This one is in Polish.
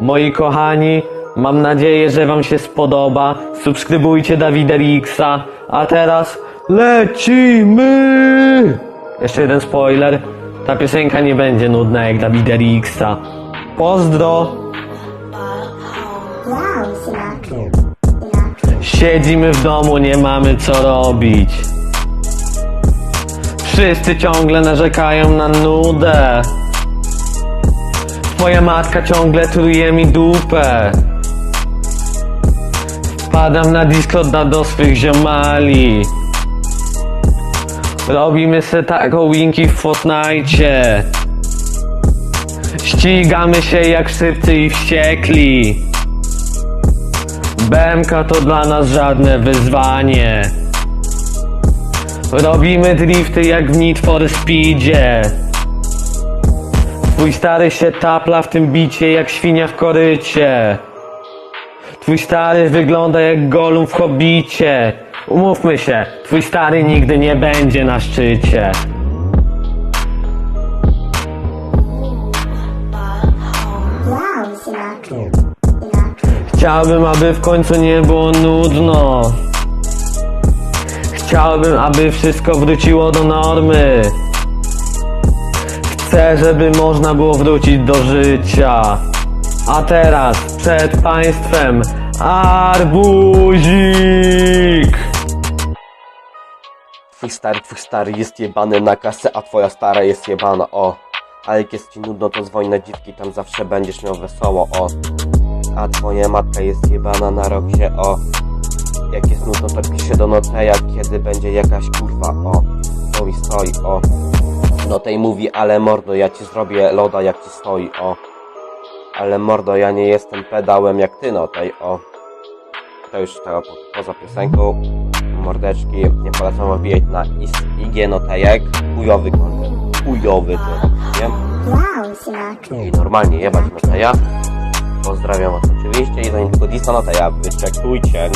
Moi kochani, mam nadzieję, że wam się spodoba. Subskrybujcie Dawida Rixa. A teraz lecimy! Jeszcze jeden spoiler. Ta piosenka nie będzie nudna jak Dawida Rixa. Pozdro! Siedzimy w domu, nie mamy co robić. Wszyscy ciągle narzekają na nudę. Twoja matka ciągle truje mi dupę. Wpadam na Discorda do swych ziomali. Robimy se taką winki w Fortnite. Ścigamy się jak szybcy i wściekli. BMK to dla nas żadne wyzwanie. Robimy drifty jak w Need for Speedzie. Twój stary się tapla w tym bicie jak świnia w korycie. Twój stary wygląda jak golum w hobbicie. Umówmy się, twój stary nigdy nie będzie na szczycie. Chciałbym, aby w końcu nie było nudno. Chciałbym, aby wszystko wróciło do normy. Chcę, żeby można było wrócić do życia. A teraz przed państwem arbuzik. Twój stary, twój stary jest jebany na kasę, a twoja stara jest jebana, o. A jak jest ci nudno, to dzwoń na dziwki, tam zawsze będziesz miał wesoło, o. A twoja matka jest jebana na roksie, o. Jak jest nudno, to pisze do Noteja, kiedy będzie jakaś kurwa, o. To stoi, o. Notej mówi, ale mordo, ja ci zrobię loda, jak ci stoi, o. Ale mordo, ja nie jestem pedałem jak ty, Notej, o. To już tego po, poza piosenką. Mordeczki, nie polecam wbijać na IG Notejek. Chujowy content. Chujowy. Wow, Sinatra. I normalnie jebać Noteja. Pozdrawiam was oczywiście i zanim tylko Disa Noteja, wyczekujcie.